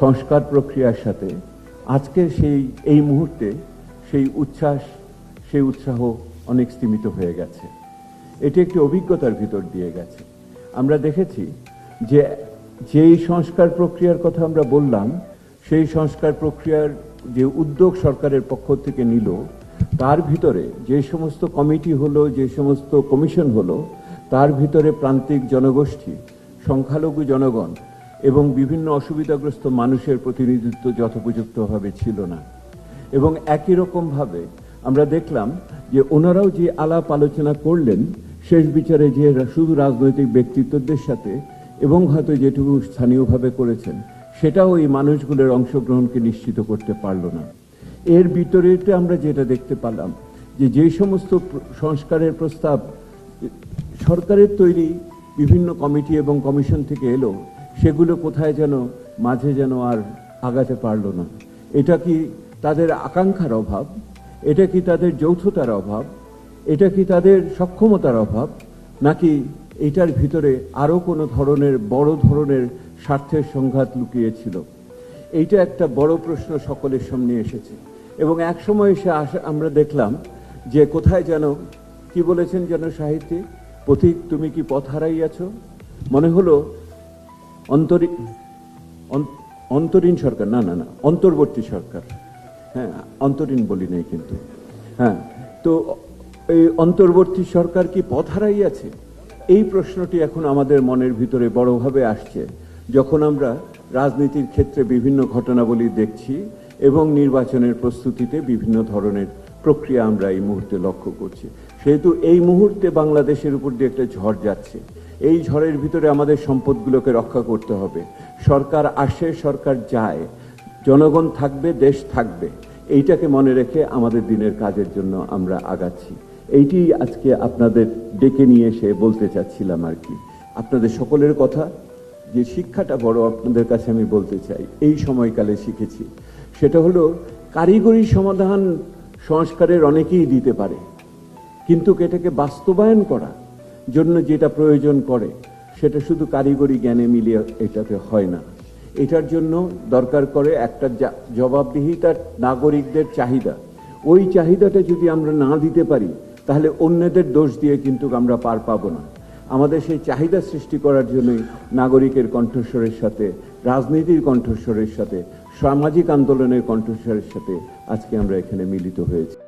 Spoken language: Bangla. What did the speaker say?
সংস্কার প্রক্রিয়ার সাথে আজকের সেই, এই মুহূর্তে সেই উচ্ছ্বাস, সেই উৎসাহ অনেক স্তীমিত হয়ে গেছে। এটি একটি অভিজ্ঞতার ভিতর দিয়ে গেছে। আমরা দেখেছি যে যেই সংস্কার প্রক্রিয়ার কথা আমরা বললাম, সেই সংস্কার প্রক্রিয়ার যে উদ্যোগ সরকারের পক্ষ থেকে নিল, তার ভিতরে যে সমস্ত কমিটি হলো, যে সমস্ত কমিশন হলো, তার ভিতরে প্রান্তিক জনগোষ্ঠী, সংখ্যালঘু জনগণ এবং বিভিন্ন অসুবিধাগ্রস্ত মানুষের প্রতিনিধিত্ব যথোপযুক্তভাবে ছিল না। এবং একই রকমভাবে আমরা দেখলাম যে ওনারাও যে আলাপ আলোচনা করলেন, শেষ বিচারে যে শুধু রাজনৈতিক ব্যক্তিত্বদের সাথে এবং হয়তো যেটুকু স্থানীয়ভাবে করেছেন, সেটাও এই মানুষগুলোর অংশগ্রহণকে নিশ্চিত করতে পারল না। এর ভিতরেতে আমরা যেটা দেখতে পারলাম যে যে সমস্ত সংস্কারের প্রস্তাব সরকারের তৈরি বিভিন্ন কমিটি এবং কমিশন থেকে এলো সেগুলো কোথায় যেন, মাঝে যেন আর আগাতে পারল না। এটা কি তাদের আকাঙ্ক্ষার অভাব? এটা কি তাদের যৌথতার অভাব? এটা কি তাদের সক্ষমতার অভাব? নাকি এটার ভিতরে আরও কোনো ধরনের, বড় ধরনের স্বার্থের সংঘাত লুকিয়েছিল? এইটা একটা বড় প্রশ্ন সকলের সামনে এসেছে। এবং এক সময় এসে আসা, আমরা দেখলাম যে কোথায় যেন, কি বলেছেন যেন সাহিত্যে পথিক, তুমি কি পথ হারাইয়াছ? মনে হলো অন্তরী অন্তরীণ সরকার, না না না, অন্তর্বর্তী সরকার। হ্যাঁ অন্তরীণ বলি নাই কিন্তু। হ্যাঁ তো এই অন্তর্বর্তী সরকার কি পথ হারাইয়াছে এই প্রশ্নটি এখন আমাদের মনের ভিতরে বড়ভাবে আসছে। যখন আমরা রাজনীতির ক্ষেত্রে বিভিন্ন ঘটনাবলী দেখছি এবং নির্বাচনের প্রস্তুতিতে বিভিন্ন ধরনের প্রক্রিয়া আমরা এই মুহূর্তে লক্ষ্য করছি। সেহেতু এই মুহূর্তে বাংলাদেশের উপর দিয়ে একটা ঝড় যাচ্ছে। এই ঝড়ের ভিতরে আমাদের সম্পদগুলোকে রক্ষা করতে হবে। সরকার আসে, সরকার যায়। জনগণ থাকবে, দেশ থাকবে। এইটাকে মনে রেখে আমাদের দিনের কাজের জন্য আমরা আগাচ্ছি। এইটি আজকে আপনাদের ডেকে নিয়ে এসে বলতে চাচ্ছিলাম আর কি। আপনাদের সকলের কথা, যে শিক্ষাটা বড় আপনাদের কাছে আমি বলতে চাই, এই সময়কালে শিখেছি। সেটা হলো, কারিগরি সমাধান সংস্কারের অনেকেই দিতে পারে। কিন্তু এটাকে বাস্তবায়ন করা জন্য যেটা প্রয়োজন করে, সেটা শুধু কারিগরি জ্ঞানে মিলিয়ে এটাতে হয় না। এটার জন্য দরকার করে একটা জবাবদিহিতার নাগরিকদের চাহিদা। ওই চাহিদাটা যদি আমরা না দিতে পারি, তাহলে অন্যদের দোষ দিয়ে কিন্তু আমরা পার পাবো না। আমাদের সেই চাহিদা সৃষ্টি করার জন্যই নাগরিকের কণ্ঠস্বরের সাথে, রাজনীতির কণ্ঠস্বরের সাথে, সামাজিক আন্দোলনের কণ্ঠস্বরের সাথে আজকে আমরা এখানে মিলিত হয়েছি।